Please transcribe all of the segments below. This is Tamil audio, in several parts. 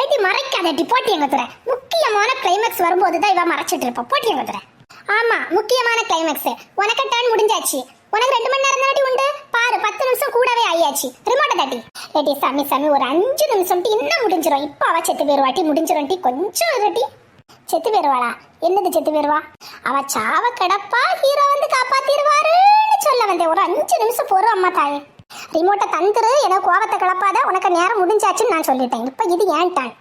ஏட்டி மறைக்காதட்டி போட்டி எங்க துறை? முக்கியமான கிளைமேக்ஸ் வரும்போது தான் இவ மறைச்சிட்டு இருப்பா. போட்டி எங்க துறை? ஆமா முக்கியமான கிளைமேக்ஸ் உனக்கு டர்ன் முடிஞ்சாச்சு. உனக்கு ரெண்டு மணி நேரம் தாட்டி உண்டு? பாரு பத்து நிமிஷம் கூடவே ஆயாச்சு. ரிமோட்டை தாட்டி ஏட்டி சாமி சாமி ஒரு அஞ்சு நிமிஷம் டி இன்னும் முடிஞ்சிரும். இப்போ அவ செத்து பேருவாட்டி முடிஞ்சிரும் டி. கொஞ்சம் இருட்டி செத்து பேருவாளா என்னது செத்து பேருவா அவ சாவ கிடப்பா ஹீரோ வந்து காப்பாத்திடுவாருன்னு சொல்ல வந்தேன். ஒரு அஞ்சு நிமிஷம் போறோம் அம்மா தாயே. ரிமோட்டை தந்துரு எனக்கு கோவத்தை கிளப்பாத உனக்கு நேரம் முடிஞ்சாச்சுன்னு நான் சொல்லிட்டேன். இப்போ இது ஏன் டான்?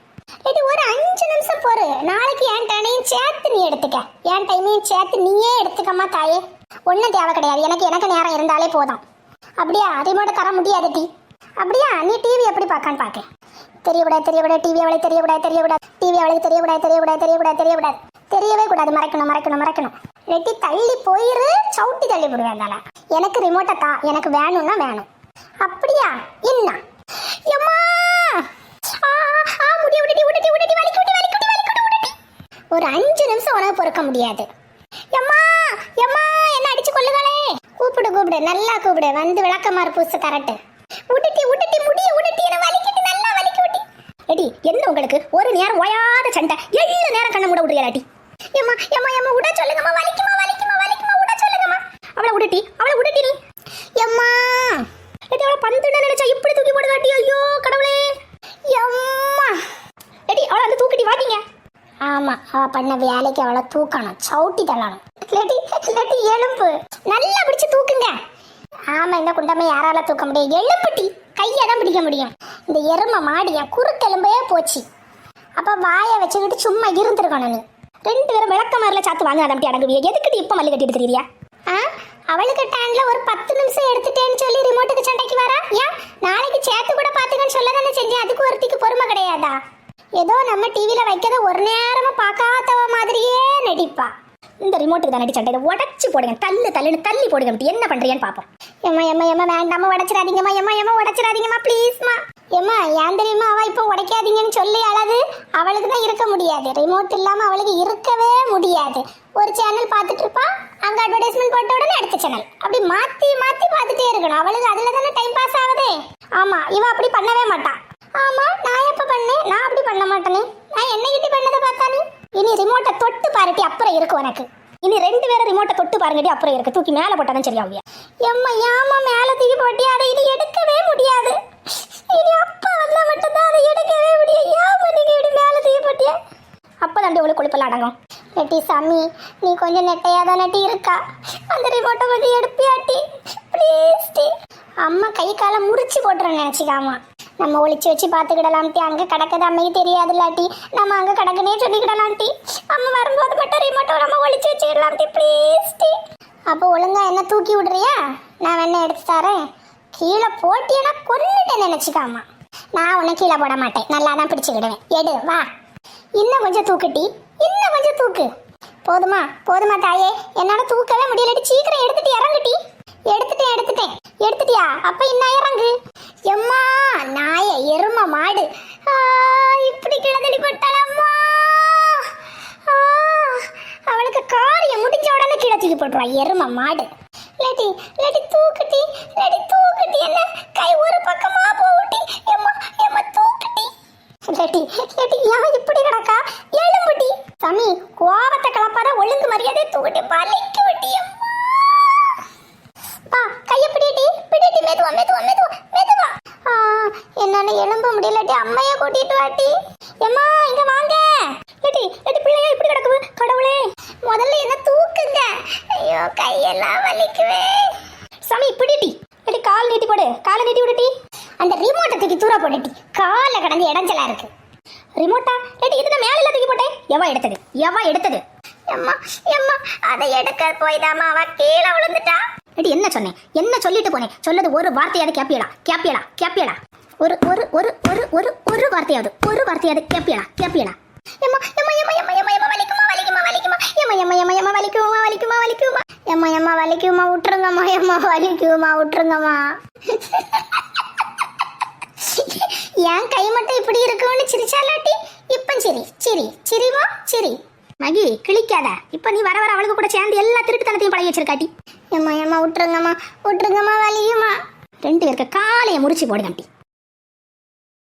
இது ஒரு அஞ்சு நிமிஷம் பொறு நாளைக்கு என் டைமையும் சேர்த்து நீ எடுத்துக்க. என் டைமையும் சேர்த்து நீயே எடுத்துக்கம்மா தாயே. ஒன்றும் தேவை கிடையாது. எனக்கு எனக்கு நேரம் இருந்தாலே போதும். அப்படியா? ரிமோட்டை தர முடியாது டி. அப்படியா? நீ டிவி எப்படி பார்க்கான்னு பார்க்க தெரியக்கூடாது தெரியக்கூடாது டிவி அவளை தெரியக்கூடாது தெரியக்கூடாது. டிவி அவளுக்கு தெரியக்கூடாது தெரியக்கூடாது தெரியக்கூடாது தெரியக்கூடாது. தெரியவே கூடாது. மறைக்கணும் மறைக்கணும் மறைக்கணும். வெட்டி தள்ளி போயிரு சவுட்டி தள்ளி விடுவேன் எனக்கு ரிமோட்டை தா. எனக்கு வேணும்னா வேணும். அப்படியா? என்ன? ஒரு அஞ்சு நிமிஷம் உனக்கு பொறுக்க முடியாது. எம்மா எம்மா என்ன அடிச்சு கொள்ளுகளே கூப்பிடு கூப்பிடு நல்லா கூப்பிடு. வந்து விளக்கமாறு பூச கரெக்ட் உடுட்டி விட்டுட்டி முடிய உடுட்டி என்ன வலிக்கிட்டு நல்லா வலிக்கு விட்டி எடி என்ன உங்களுக்கு? ஒரு நேரம் ஓயாத சண்டை. எவ்வளவு நேரம் கண்ண மூட விடுறியாட்டி எம்மா எம்மா எம்மா விட சொல்லுங்கம்மா. வலிக்குமா வலிக்குமா வலிக்குமா விட சொல்லுங்கம்மா. அவளை உடுட்டி அவளை உடுட்டி நீ எம்மா எடி அவளை பந்துன்னு நினைச்சா இப்படி தூக்கி போடுதாட்டி ஐயோ கடவுளே எம்மா எடி அவளை அந்த தூக்கிட்டி வாட்டிங்க ஆமா அவ பண்ண வேலைக்கு அவளை தூக்கணும். சவுட்டி தள்ளணும். இல்லாட்டி இல்லாட்டி எலும்பு. நல்லா பிடிச்சு தூக்குங்க. ஆமா இந்த குண்டமை யாரால தூக்க முடியும்? எலும்புட்டி. கையை தான் பிடிக்க முடியும். இந்த எருமை மாடியா குறுக்கெலும்பே போச்சு. அப்ப வாயை வச்சுக்கிட்டு சும்மா இருந்திருக்கணும் நீ. ரெண்டு பேரும் விளக்க மாதிரில சாத்து வாங்க அதம்பி அடங்குவியா எதுக்கிட்டு இப்ப மல்லி கட்டிட்டு தெரியுறியா? ஆ? அவளுக்கு டேன்ல ஒரு பத்து நிமிஷம் எடுத்துட்டேன்னு சொல்லி ரிமோட்டுக்கு சண்டைக்கு வரா? ஏன்? நாளைக்கு சேர்த்து கூட பாத்துக்கன்னு சொல்ல தானே செஞ்சேன். அதுக்கு ஒருத்திக்கு பொறுமை கிடையாதா? ஏதோ நம்ம டிவியில் வைக்கிறத ஒரு நேரமா பார்க்காதவ மாதிரியே நடிப்பா. இந்த ரிமோட்டுக்கு தான் நடி சண்டை இதை உடச்சு போடுங்க. தள்ளு தள்ளுன்னு தள்ளி போடுங்க. அப்படி என்ன பண்றீங்கன்னு பாப்போம் எம்மா எம்மா எம்மா வேண்டாம உடச்சிடாதீங்கம்மா. எம்மா எம்மா உடச்சிடாதீங்கம்மா ப்ளீஸ்மா எம்மா ஏன் தெரியுமா? அவ இப்போ உடைக்காதீங்கன்னு சொல்லி அழகு. அவளுக்கு தான் இருக்க முடியாது. ரிமோட் இல்லாம அவளுக்கு இருக்கவே முடியாது. ஒரு சேனல் பார்த்துட்டு இருப்பா. அங்க அட்வர்டைஸ்மெண்ட் போட்ட உடனே அடுத்த சேனல் அப்படி மாத்தி மாத்தி பார்த்துட்டே இருக்கணும். அவளுக்கு அதுல தானே டைம் பாஸ் ஆகுதே? ஆமா இவ அப்படி பண்ணவே மாட்டா. ஆமா நான் எப்ப பண்ணேன் நான் அப்படி பண்ண மாட்டேனே நான் என்ன கிட்டி பண்ணதை பார்த்தா நீ இனி ரிமோட்டை தொட்டு பாருட்டி அப்புறம் இருக்கு உனக்கு. இனி ரெண்டு பேரும் ரிமோட்டை தொட்டு பாருங்கடி அப்புறம் இருக்கு. தூக்கி மேல போட்டாதான் சரியாவியா எம்மா ஏமா மேல தூக்கி போட்டி அதை இனி எடுக்கவே முடியாது. இனி அப்பா வந்தா மட்டும்தான் அதை எடுக்கவே முடியும். ஏமா நீங்கள் இப்படி மேல தூக்கி போட்டியா? அப்பதான் உங்களுக்கு கொழுப்பெல்லாம் அடங்கும். நெட்டி சாமி நீ கொஞ்சம் நெட்டையாக தான் நெட்டி இருக்கா? அந்த ரிமோட்டை கொஞ்சம் எடுப்பியாட்டி? ப்ளீஸ் அம்மா கை காலை முறிச்சு போட்டுறேன் நினச்சிக்காமா. நம்ம ஒழிச்சு வச்சு பார்த்துக்கிடலாம்ட்டி அங்கே கிடக்குது அம்மைக்கு தெரியாதுல்லாட்டி. நம்ம அங்கே கிடக்குனே சொல்லிக்கிடலாம்ட்டி அம்மா வரும்போது மட்டும் ரிமோட்டை நம்ம ஒளிச்சு வச்சுக்கிடலாம்ட்டி ப்ளீஸ் டி. அப்போ ஒழுங்கா என்ன தூக்கி விடுறியா? நான் வேணா எடுத்து தரேன். கீழே போட்டியனா கொன்னுட்டேன் நினச்சிக்காமா. நான் உன்னை கீழே போட மாட்டேன். நல்லா தான் பிடிச்சிக்கிடுவேன். எடு வா. இன்னும் கொஞ்சம் தூக்குட்டி. இன்னும் கொஞ்சம் தூக்கு. போதுமா? போதுமா தாயே. என்னால் தூக்கவே முடியலடி. சீக்கிரம் எடுத்துட்டு இறங்குட்டி. எடுத்துட்டேன் எடுத்துட்டேன். எடுத்துட்டியா? அப்ப இன்னும் இறங்கு எம்மா நாய எரும மாடு ஆ, இப்படி கிடந்தடி பட்டாளம்மா ஆ, அவளுக்கு காரியம் முடிஞ்ச உடனே கீழே தூக்கி போட்டுருவா. எரும மாடு. லேடி லேடி தூக்குட்டி லேடி தூக்குட்டி என்ன? கை ஒரு பக்கமா போட்டி எம்மா எம்மா தூக்குட்டி. லேட்டி லேட்டி ஏன் இப்படி கிடக்கா? எலும்புட்டி சாமி கோவத்தை கலப்பாத ஒழுங்கு மரியாதை தூக்கிட்டு. பலிக்கு விட்டி பா கைய பிடிட்டி பிடிட்டி மெதுவா மெதுவா மெதுவா மெதுவா. ஆ, என்னால எலும்ப முடியலட்டி அம்மைய கூட்டிட்டு வாட்டி. எம்மா இங்க வாங்க. லேட்டி லேட்டி பிள்ளைய இப்படி கிடக்குது கடவுளே முதல்ல என்ன தூக்குங்க ஐயோ கையெல்லாம் வலிக்குவே சாமி பிடிடி லேட்டி கால் நீட்டி போடு. காலை நீட்டி விடுட்டி அந்த ரிமோட்டை தூக்கி தூர போட்டுட்டி கால கடந்து இடைஞ்சலா இருக்கு. ரிமோட்டா லேட்டி இது நான் மேல தூக்கி போட்டேன். எவா எடுத்தது? எவா எடுத்தது? எம்மா எம்மா அதை எடுக்க போய்தாமா அவ கீழே விழுந்துட்டா. லேட்டி என்ன சொன்னேன்? என்ன சொல்லிட்டு போனேன்? சொல்லது ஒரு வார்த்தையாவது கேப்பியடா கேப்பியடா கேப்பியடா ஒரு ஒரு ஒரு ஒரு ஒரு ஒரு வார்த்தையாவது. ஒரு வார்த்தையாவது கேப்பியடா கேப்பியடா எம்மா எம்மா எம்மா எம்மா எம்மா எம்மா வலிக்குமா வலிக்குமா வலிக்குமா? எம்மா எம்மா எம்மா எம்மா வலிக்குமா வலிக்குமா வலிக்குமா? எம்மா எம்மா வலிக்குமா விட்டுருங்கம்மா எம்மா வலிக்குமா விட்டுருங்கம்மா. என் கை மட்டும் இப்படி இருக்கும்னு சிரிச்சாலாட்டி? இப்ப சரி சரி சிரிமா? சரி. மகி கிளிக்காத இப்ப நீ வர வர அவளுக்கு கூட சேர்ந்து எல்லா திருட்டுத்தனத்தையும் பழகி வச்சிருக்காட்டி. எம்மா எம்மா விட்டுருங்கம்மா விட்டுருங்கம்மா வலியுமா ரெண்டு பேருக்கு காலையை முடிச்சு போடு